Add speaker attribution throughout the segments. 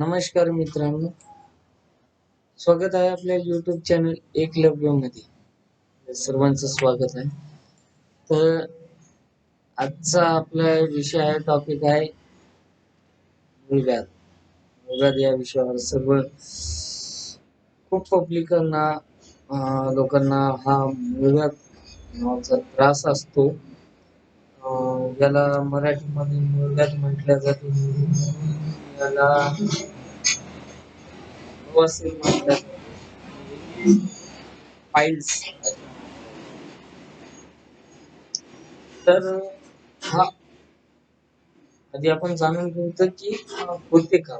Speaker 1: नमस्कार मित्रांनो. स्वागत आहे आपल्या युट्यूब चॅनल एकलव्यमध्ये सर्वांचं स्वागत आहे. तर आजचा आपला विषय आहे टॉपिक आहे मुलगाद मुलगाद या विषयावर सर्व खूप पब्लिकांना लोकांना हा मुलगाद नावाचा त्रास असतो. ज्याला याला मराठीमध्ये मुलगाद म्हटल्या जाते. त्याला बवासीर तर हा. आधी आपण जाणून घेतो की होते का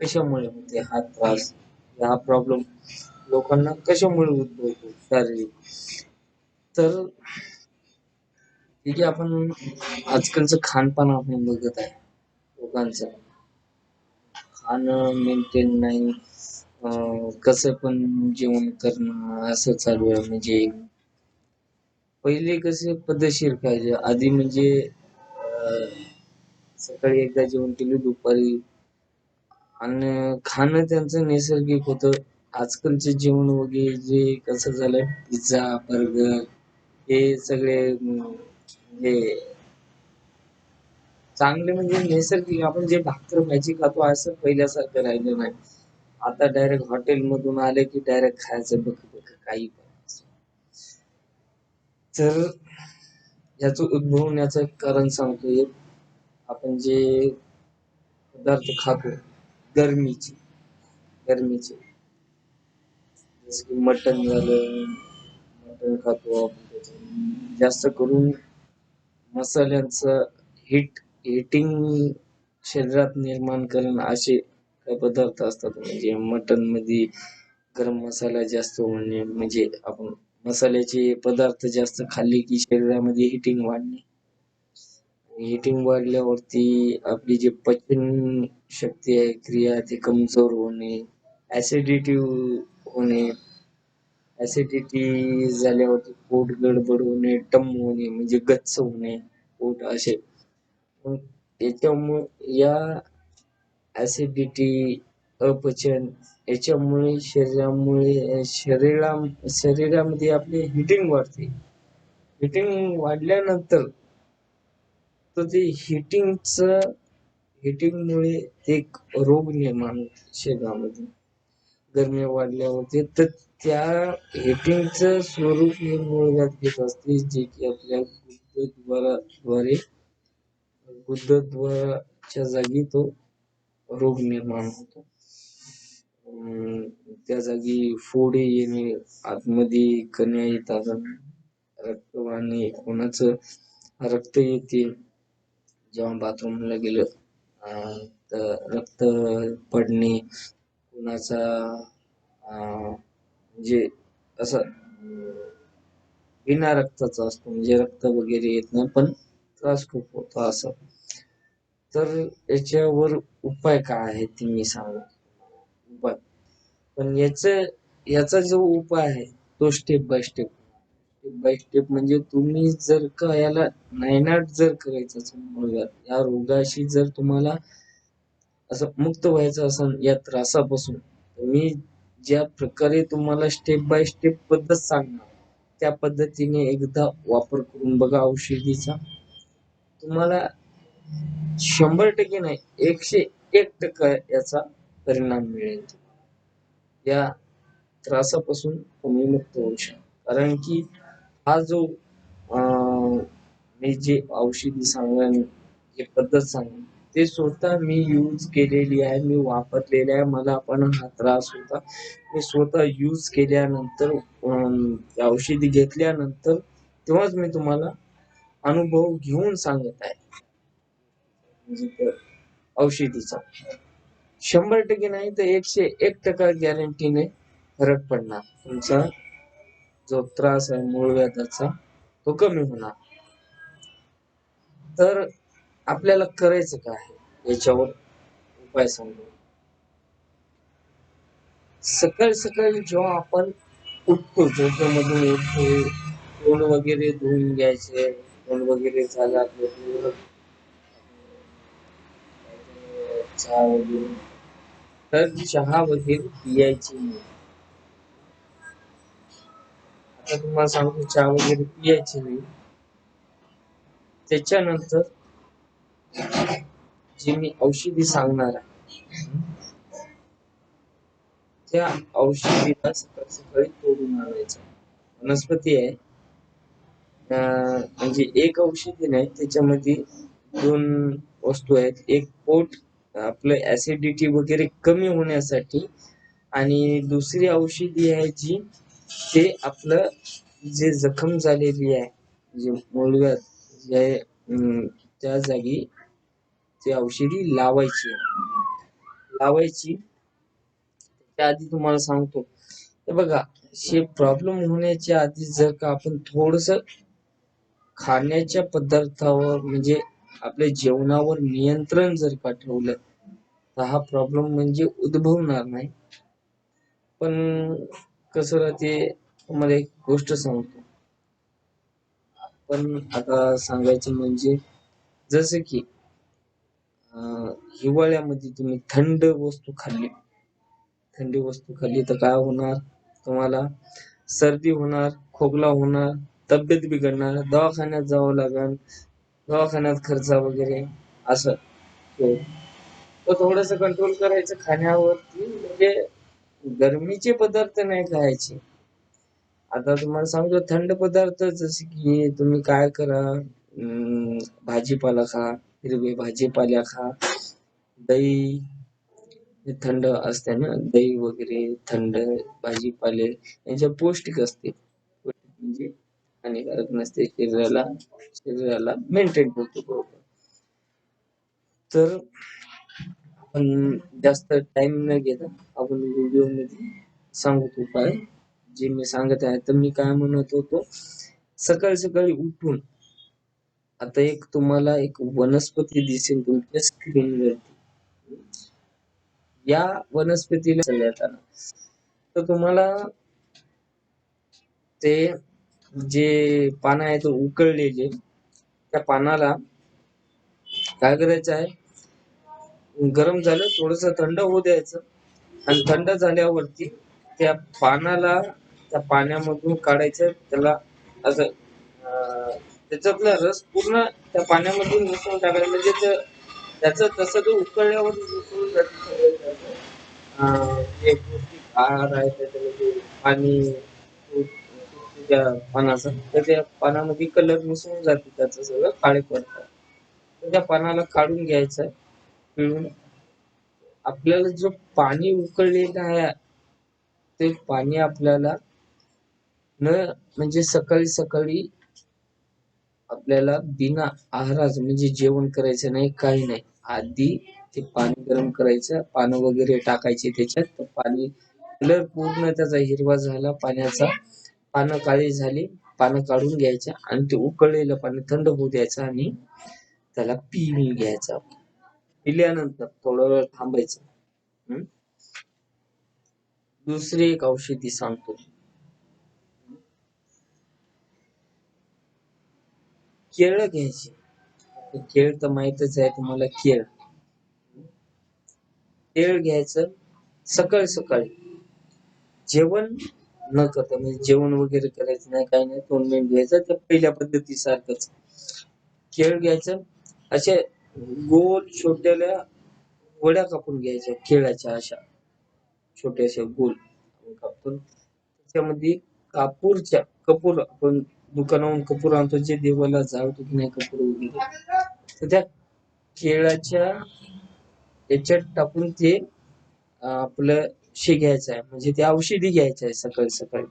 Speaker 1: कशामुळे होते हा त्रास? हा प्रॉब्लेम लोकांना कशामुळे उद्भवतो? शारीरिक. तर ठीक आहे आपण आजकालचं खानपान आपण बघत आहे लोकांचं. खाणं मेंटेन नाही. अं, कसं पण जेवण करणं असं चालू आहे म्हणजे. पहिले कसे पद्धतशीर पाहिजे. आधी म्हणजे सकाळी एकदा जेवण केलं दुपारी. आणि खाणं त्यांचं नैसर्गिक होतं. आजकालचे जेवण वगैरे जे कसं झालं पिझ्झा बर्गर हे सगळे हे म्हणजे चांगले म्हणजे नैसर्गिक आपण जे भाकर भाजी खातो असं पहिल्यासारखं राहिलं नाही. आता डायरेक्ट हॉटेल मधून आले की डायरेक्ट खायचं बघ बघ काही पण तर याचं उद्भवण्याचं कारण सांगतो एक. आपण जे पदार्थ खातो गरमीचे गरमीचे. जसं की मटन झालं मटन खातो आपण जास्त करून मसाल्यांचं हिट हिटिंग शरीरात निर्माण करणं असे काही पदार्थ असतात. म्हणजे मटनमध्ये गरम मसाला जास्त होणे म्हणजे आपण मसाल्याचे पदार्थ जास्त खाल्ले की शरीरामध्ये हिटिंग वाढणे. हिटिंग वाढल्यावरती आपली जी पचन शक्ती आहे क्रिया ती कमजोर होणे ऍसिडिटी होणे ऍसिडिटी झाल्यावरती पोट गडबड होणे टम होणे म्हणजे गच्च होणे पोट असे मग याच्यामुळे या ऍसिडिटी अपचन याच्यामुळे शरीरामुळे शरीरा शरीरामध्ये आपली हिटिंग वाढते. हिटिंग वाढल्यानंतर तर ते हिटिंगच हिटिंगमुळे एक रोग निर्माण होतो शरीरामध्ये. गरमी वाढल्यावरती तर त्या हिटिंगचं स्वरूप हे मुळव्याध घेत असते जे की आपल्या गुद्धद्वाराद्वारे बुद्धत्वाच्या जागी तो रोग निर्माण होतो. अं, त्या जागी फोडे येणे आतमध्ये कण्या येतात रक्तवाणी कोणाचं रक्त येते. जेव्हा बाथरूमला गेलं अं, तर रक्त पडणे कोणाचा अं, म्हणजे असं विना बिना रक्ताचा असतो. म्हणजे रक्त वगैरे येत नाही पण त्रास खूप होतो असं. तर याच्यावर उपाय काय आहे ते मी सांगतो उपाय. पण याच याचा जो उपाय आहे तो step by step step by step म्हणजे तुम्ही जर का याला नायनाट जर करायचं असेल मुलगा या रोगाशी जर तुम्हाला असं मुक्त व्हायचं असेल या त्रासापासून मी ज्या प्रकारे तुम्हाला स्टेप बाय स्टेप पद्धत सांगणार त्या पद्धतीने एकदा वापर करून बघा औषधीचा. तुम्हाला शंभर टक्के नाही एकशे एक टक्का याचा परिणाम मिळेल. या त्रासापासून तुम्ही मुक्त होऊ शकता कारण की हा जो मी जे औषधी सांगेन जे पद्धत सांगेन ते स्वतः मी यूज केलेली आहे मी वापरलेली आहे. मला पण हा त्रास होता. मी स्वतः यूज केल्यानंतर अं, औषधी घेतल्यानंतर तेव्हाच मी तुम्हाला अनुभव घेऊन सांगत आहे. म्हणजे औषधीचा. शंभर टक्के नाही तर एकशे एक टक्का गॅरंटीने फरक पडणार. तुमचा जो त्रास आहे मूळ व्याधाचा तो कमी होणार. तर आपल्याला करायचं काय याच्यावर उपाय सांगू. सकाळी सकाळी जेव्हा आपण उठतो झोपेमधून उठतो तोंड वगैरे धुवून घ्यायचे तोंड वगैरे झाला आपलं पूर्ण चहा वगैरे तर चहा वगैरे पियायची नाही. आता तुम्हाला सांगतो चहा वगैरे पियायची नाही. त्याच्यानंतर जी मी औषधी सांगणार आहे त्या औषधीला सकाळी सकाळी तोडून आणायचं. वनस्पती आहे. अं, म्हणजे एक औषधी नाही त्याच्यामध्ये दोन वस्तू आहेत. एक पोट आपलं ऍसिडिटी वगैरे कमी होण्यासाठी आणि दुसरी औषधी आहे जी ते आपलं जे जखम झालेली आहे जे मुळव्यात जे त्या जागी ते औषधी लावायची लावायची त्या आधी तुम्हाला सांगतो. तर बघा हे प्रॉब्लेम होण्याच्या आधी जर का आपण थोडस खाण्याच्या पदार्थावर म्हणजे आपल्या जेवणावर नियंत्रण जर का ठेवलं तर हा प्रॉब्लेम म्हणजे उद्भवणार नाही. पण कसं राहते तुम्हाला एक गोष्ट सांगतो. पण आता सांगायचं म्हणजे जसं की हिवाळ्यामध्ये तुम्ही थंड वस्तू खाल्ली. थंडी वस्तू खाल्ली तर काय होणार? तुम्हाला सर्दी होणार खोकला होणार तब्येत बिघडणार दवाखान्यात जावं लागेल दवाखान्यात खर्च वगैरे असं. हो. थोडस कंट्रोल करायचं खाण्यावरती. म्हणजे गरमीचे पदार्थ नाही खायचे. आता तुम्हाला सांगतो थंड पदार्थ जसे की तुम्ही काय करा अं, भाजीपाला खा हिरवे भाजीपाल्या खा. दही हे थंड असते ना दही वगैरे थंड भाजीपाले यांच्या पौष्टिक असते. म्हणजे हानिकारक नसते शरीराला शरीराला मेंटेन करतो बरोबर. तर आपण जास्त टाइम न घेता आपण व्हिडिओमध्ये सांगतो काय? जे मी सांगत आहे तर मी काय म्हणत होतो? सकाळी सकाळी उठून आता एक तुम्हाला एक वनस्पती दिसेल तुमच्या स्क्रीन वरती. या वनस्पतीला तर तुम्हाला ते जे पानं ते उकळलेले त्या पानाला काय करायचं आहे? गरम झालं थोडस थंड होऊ द्यायचं. आणि थंड झाल्यावरती त्या पानाला त्या पाण्यामधून काढायचं त्याला असं त्याच्यातला रस पूर्ण त्या पाण्यामधून मिसळून टाकायचं. म्हणजे त्याचं तसं तो उकळल्यावर मिसळून पौष्टिक आहार आहे त्याच्यामध्ये पाणी त्या पानाचं तर त्या पानामध्ये कलर मिसळून जाते त्याचं सगळं काळे पडतात. तर त्या पानाला काढून घ्यायचं आपल्याला जो पाणी उकळलेलं आहे ते पाणी आपल्याला न म्हणजे सकाळी सकाळी आपल्याला बिना आहाराच म्हणजे जेवण करायचं नाही काही नाही. आधी ते पाणी गरम करायचं पानं वगैरे टाकायचे त्याच्यात तर पाणी कलर पूर्ण त्याचा हिरवा झाला पाण्याचा. पानं काळी झाली पानं काढून घ्यायचं आणि ते उकळलेलं पाणी थंड होऊ द्यायचं आणि त्याला पिऊन घ्यायचं. पिल्यानंतर थोडा वेळ थांबायचं. हम्म? दुसरी एक औषधी सांगतो. केळ घ्यायची. केळ तर माहितच आहे तुम्हाला केळ. केळ घ्यायचं सकाळी सकाळी. जेवण न करता म्हणजे जेवण वगैरे करायचं नाही काही नाही दोन मिनिट घ्यायचं. तर पहिल्या पद्धतीसारखंच. केळ घ्यायचं. असे गोल छोट्याला वड्या कापून घ्यायच्या केळाच्या अशा. छोट्याशा गोल कापून त्याच्यामध्ये कापूरच्या कपूर आपण दुकानावरून कपूर आणतो जे देवाला जाळतो की नाही कपूर वगैरे. तर त्या केळाच्या याच्यात टाकून ते आपलं शे घ्यायचं आहे. म्हणजे ते औषधी घ्यायचं आहे सकाळी सकाळी.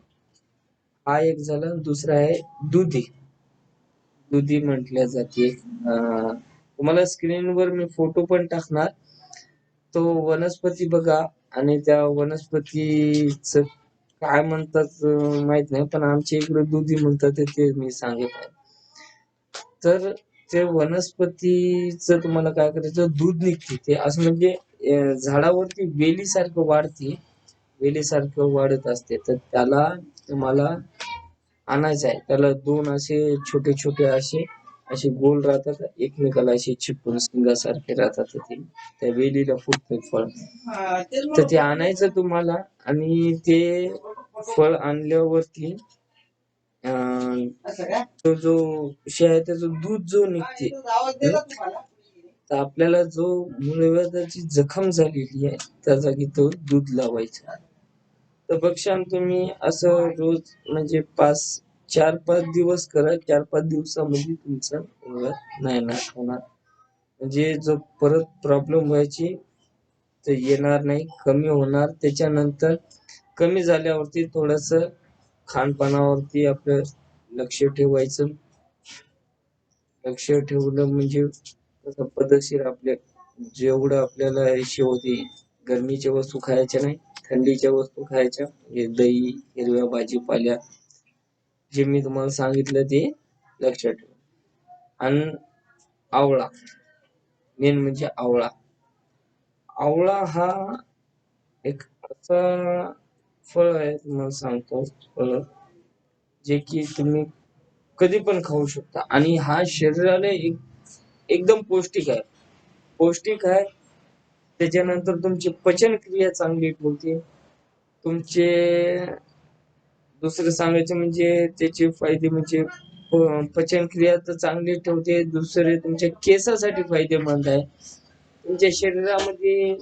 Speaker 1: हा एक झाला. दुसरा आहे दुधी. दुधी म्हटल्या जाते. अं, तुम्हाला स्क्रीनवर मी फोटो पण टाकणार. तो वनस्पती बघा आणि त्या वनस्पतीच काय म्हणतात माहीत नाही पण आमच्या इकडे दुधी म्हणतात ते- ते मी सांगत आहे. तर ते वनस्पतीच तुम्हाला काय करायचं दूध निघते. ते असं म्हणजे झाडावरती वेलीसारखं वाढते. वेलीसारखं वाढत असते. तर त्याला तुम्हाला आणायचं आहे. त्याला दोन असे छोटे छोटे असे असे गोल राहतात एकमेकाला असे चिपकून सिंगासारखे राहतात ते. त्या वेलीला फुटते फळ. तर ते आणायचं तुम्हाला आणि ते फळ आणल्यावरती अं, तो जो विषय आहे त्याचा दूध जो निघते तर आपल्याला जो मुळव्याची जखम झालेली आहे त्या जागी तो दूध लावायचा. तर बघशाल तुम्ही असं रोज म्हणजे पाच चार पाच दिवस करा चार पाच दिवसामध्ये तुमचा नाही नाश होणार. म्हणजे जो परत प्रॉब्लेम व्हायची तर येणार नाही कमी होणार. त्याच्यानंतर कमी झाल्यावरती थोडस खानपानावरती आपलं लक्ष ठेवायचं. लक्ष ठेवलं म्हणजे कसं पद्धतशीर आपल्या जेवढं आपल्याला हे होते गरमीच्या वस्तू खायच्या नाही थंडीच्या वस्तू खायच्या म्हणजे दही हिरव्या भाजीपाल्या जे मी तुम्हाला सांगितलं ते लक्षात ठेवा. आणि आवळा. मेन म्हणजे आवळा. आवळा हा एक असा फळ आहे तुम्हाला सांगतो फळ जे की तुम्ही कधी पण खाऊ शकता. आणि हा शरीराला एक एकदम पौष्टिक आहे. पौष्टिक आहे. त्याच्यानंतर तुमची पचनक्रिया चांगली ठेवते. तुमचे दुसरं सांगायचं म्हणजे त्याचे फायदे म्हणजे पचनक्रिया तर चांगली ठेवते. दुसरे तुमच्या केसासाठी फायदेमंद आहे. तुमच्या शरीरामध्ये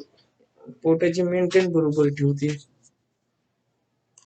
Speaker 1: पोटाची मेंटेन बरोबर ठेवते.